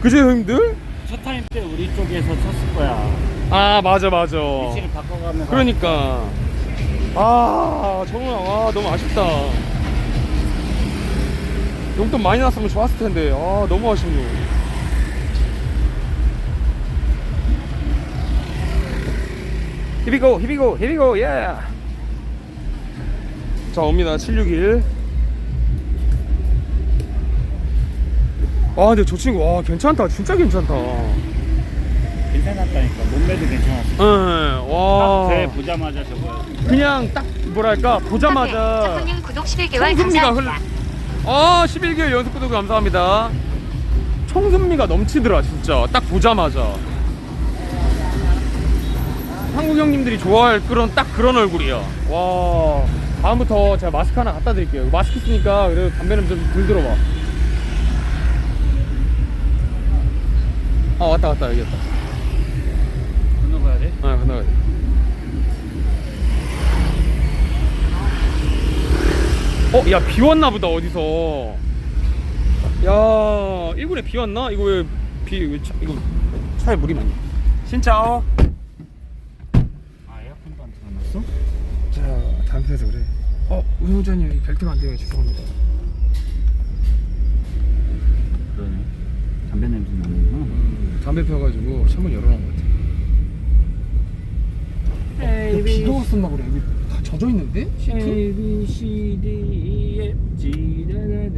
그죠 형님들? 첫 타임 때 우리 쪽에서 쳤을 거야. 아 맞아 맞아 위치를 바꿔가면서. 그러니까 아 정말 아 너무 아쉽다 용돈 많이 났으면 좋았을 텐데 아 너무 아쉽네 히비고 히비고 히비고 예! 자 옵니다 761 아 근데 저 친구 와 괜찮다. 진짜 괜찮다. 괜찮았다니까. 몸매도 괜찮았어. 응와. 딱배 보자마자 저거. 그냥 딱 뭐랄까 보자마자 사장님 구독 11개월 청순미가 흘러 감사합니다. 아 11개월 연속 구독 감사합니다. 청순미가 넘치더라 진짜. 딱 보자마자. 한국 형님들이 좋아할 그런 딱 그런 얼굴이야. 와. 다음부터 제가 마스크 하나 갖다 드릴게요. 마스크 쓰니까 그래도 담배는 좀 덜 들어봐 아 왔다 왔다 여기 왔다 건너가야 돼? 아 건너가야 돼 어, 야, 비 왔나 보다, 어디서. 야, 일본에 비 왔나? 이거 왜, 비, 왜 차, 이거 차에 물이 많냐? 신짜오. 아 에어컨도 안 틀어놨어? 자, 담배에서 그래. 어, 운전자님, 벨트가 안 되네. 죄송합니다. 담배 펴가지고 창문 열어놓은 것 같아. 네, 어, 근데 비가 왔었나 그래. 여기 다 젖어 있는데? A, B, C, D, E, F, G, 네, 네,